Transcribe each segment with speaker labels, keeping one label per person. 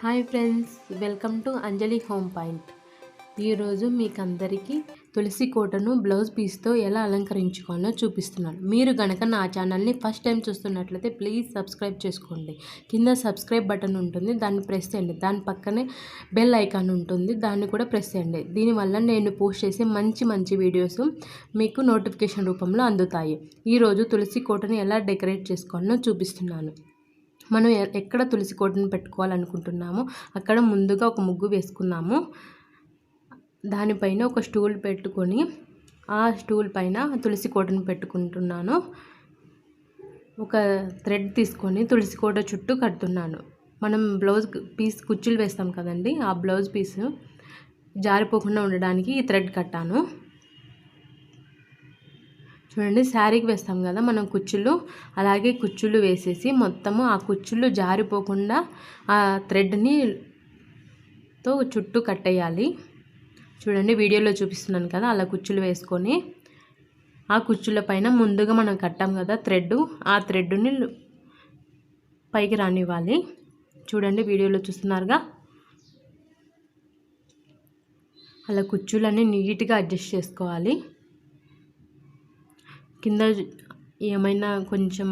Speaker 1: Hi friends welcome to Anjali home point. ఈరోజు మీకు అందరికీ తులసి కోటను బ్లౌజ్ పీస్తో ఎలా అలంకరించుకోవాలో చూపిస్తున్నాను. మీరు గనక నా ఛానల్ని ఫస్ట్ టైం చూస్తున్నట్లయితే ప్లీజ్ సబ్స్క్రైబ్ చేసుకోండి. కింద సబ్స్క్రైబ్ బటన్ ఉంటుంది దాన్ని ప్రెస్ చేయండి. దాని పక్కనే బెల్ ఐకాన్ ఉంటుంది దాన్ని కూడా ప్రెస్ చేయండి. దీనివల్ల నేను పోస్ట్ చేసే మంచి మంచి వీడియోస్ మీకు నోటిఫికేషన్ రూపంలో అందుతాయి. ఈరోజు తులసి కోటను ఎలా డెకరేట్ చేసుకోవాలో చూపిస్తున్నాను. మనం ఎక్కడ తులసి కోటను పెట్టుకోవాలనుకుంటున్నామో అక్కడ ముందుగా ఒక ముగ్గు వేసుకున్నాము దానిపైన ఒక స్టూల్ పెట్టుకొని ఆ స్టూల్ పైన తులసి కోటను పెట్టుకుంటున్నాను. ఒక థ్రెడ్ తీసుకొని తులసి కోట చుట్టూ కడుతున్నాను. మనం బ్లౌజ్ పీస్ కుచ్చులు వేస్తాం కదండి ఆ బ్లౌజ్ పీస్ జారిపోకుండా ఉండడానికి ఈ థ్రెడ్ కట్టాను. చూడండి శారీకి వేస్తాం కదా మనం కుచ్చులు. అలాగే కుచ్చులు వేసేసి మొత్తము ఆ కుచ్చులు జారిపోకుండా ఆ థ్రెడ్ని తో చుట్టూ కట్టేయాలి. చూడండి వీడియోలో చూపిస్తున్నాను కదా అలా కుచ్చులు వేసుకొని. ఆ కుచ్చుల పైన ముందుగా మనం కట్టాం కదా థ్రెడ్ ఆ థ్రెడ్ని పైకి రానివ్వాలి. చూడండి వీడియోలో చూస్తున్నారుగా. అలా కుచ్చులన్నీ నీట్గా అడ్జస్ట్ చేసుకోవాలి. కింద ఏమైనా కొంచెం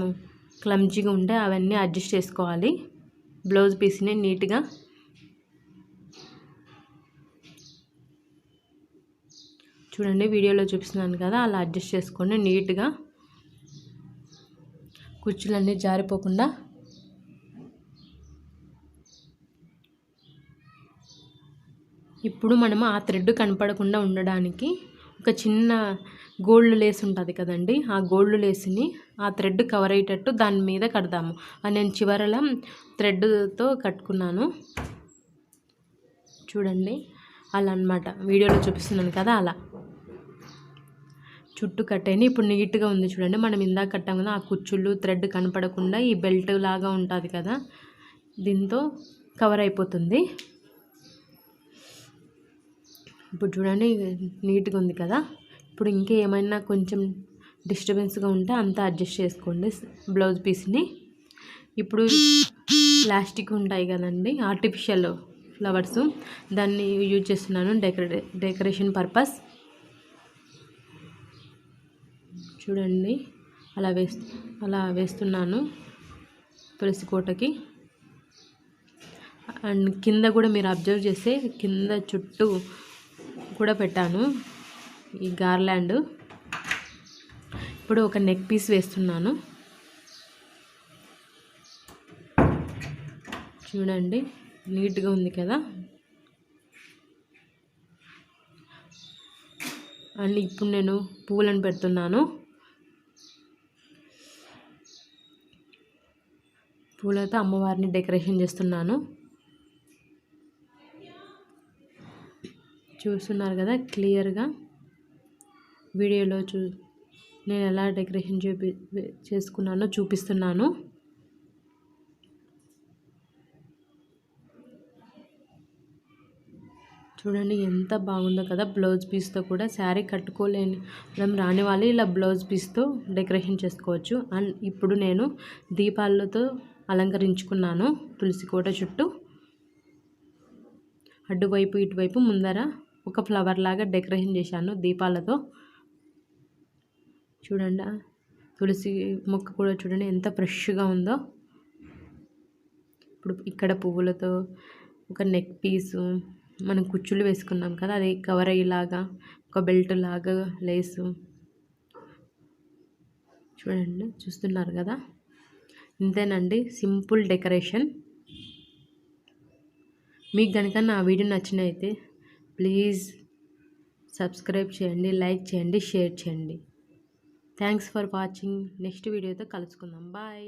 Speaker 1: క్లమ్జీగా ఉంటే అవన్నీ అడ్జస్ట్ చేసుకోవాలి. బ్లౌజ్ పీస్ని నీట్గా చూడండి వీడియోలో చూపిస్తున్నాను కదా అలా అడ్జస్ట్ చేసుకోండి నీట్గా కుర్చీలన్నీ జారిపోకుండా ఇప్పుడు మనము ఆ థ్రెడ్ కనపడకుండా ఉండడానికి ఒక చిన్న గోల్డ్ లేస్ ఉంటుంది కదండి ఆ గోల్డ్ లేస్ని ఆ థ్రెడ్ కవర్ అయ్యేటట్టు దాని మీద కడదాము నేను చివరల థ్రెడ్తో కట్టుకున్నాను. చూడండి అలా అనమాట వీడియోలో చూపిస్తున్నాను కదా అలా. చుట్టూ కట్టేని ఇప్పుడు నీట్గా ఉంది చూడండి. మనం ఇందాక కట్టాం కదా ఆ కుచ్చుళ్ళు థ్రెడ్ కనపడకుండా ఈ బెల్ట్ లాగా ఉంటుంది కదా దీంతో కవర్ అయిపోతుంది. ఇప్పుడు చూడండి నీట్గా ఉంది కదా. ఇప్పుడు ఇంకా ఏమైనా కొంచెం డిస్టర్బెన్స్గా ఉంటే అంతా అడ్జస్ట్ చేసుకోండి బ్లౌజ్ పీస్ని. ఇప్పుడు ప్లాస్టిక్ ఉంటాయి కదండి ఆర్టిఫిషియల్ ఫ్లవర్స్. దాన్ని యూజ్ చేస్తున్నాను డెకరే డెకరేషన్ పర్పస్. చూడండి అలా వేస్ అలా వేస్తున్నాను తులసి కోటకి. అండ్ కింద కూడా మీరు అబ్జర్వ్ చేస్తే కింద చుట్టూ కూడా పెట్టాను ఈ గార్లాండ్. ఇప్పుడు ఒక నెక్ పీస్ వేస్తున్నాను. చూడండి నీట్గా ఉంది కదా. అండ్ ఇప్పుడు నేను పువ్వులను పెడుతున్నాను. పూలతో అమ్మవారిని డెకరేషన్ చేస్తున్నాను. చూస్తున్నారు కదా క్లియర్గా. వీడియోలో చూ నేను ఎలా డెకరేషన్ చూపి చేసుకున్నానో చూపిస్తున్నాను. చూడండి ఎంత బాగుందో కదా బ్లౌజ్ పీస్తో కూడా. శారీ కట్టుకోలేని మనం రాని వాళ్ళు ఇలా బ్లౌజ్ పీస్తో డెకరేషన్ చేసుకోవచ్చు. అండ్ ఇప్పుడు నేను దీపాలతో అలంకరించుకున్నాను తులసి కోట చుట్టూ. అటువైపు ఇటువైపు ముందర ఒక ఫ్లవర్ లాగా డెకరేషన్ చేశాను దీపాలతో. చూడండి తులసి మొక్క కూడా చూడండి ఎంత ఫ్రెష్గా ఉందో. ఇప్పుడు ఇక్కడ పువ్వులతో ఒక నెక్ పీసు మనం కుచ్చులు వేసుకున్నాం కదా అది కవర్ అయ్యేలాగా ఒక బెల్ట్ లాగా లేసు. చూడండి చూస్తున్నారు కదా. ఇంతేనండి సింపుల్ డెకరేషన్. మీకు కనుక నా వీడియో నచ్చినైతే ప్లీజ్ సబ్స్క్రైబ్ చేయండి లైక్ చేయండి షేర్ చేయండి. Thanks for watching. నెక్స్ట్ వీడియోతో కలుసుకుందాం. బాయ్.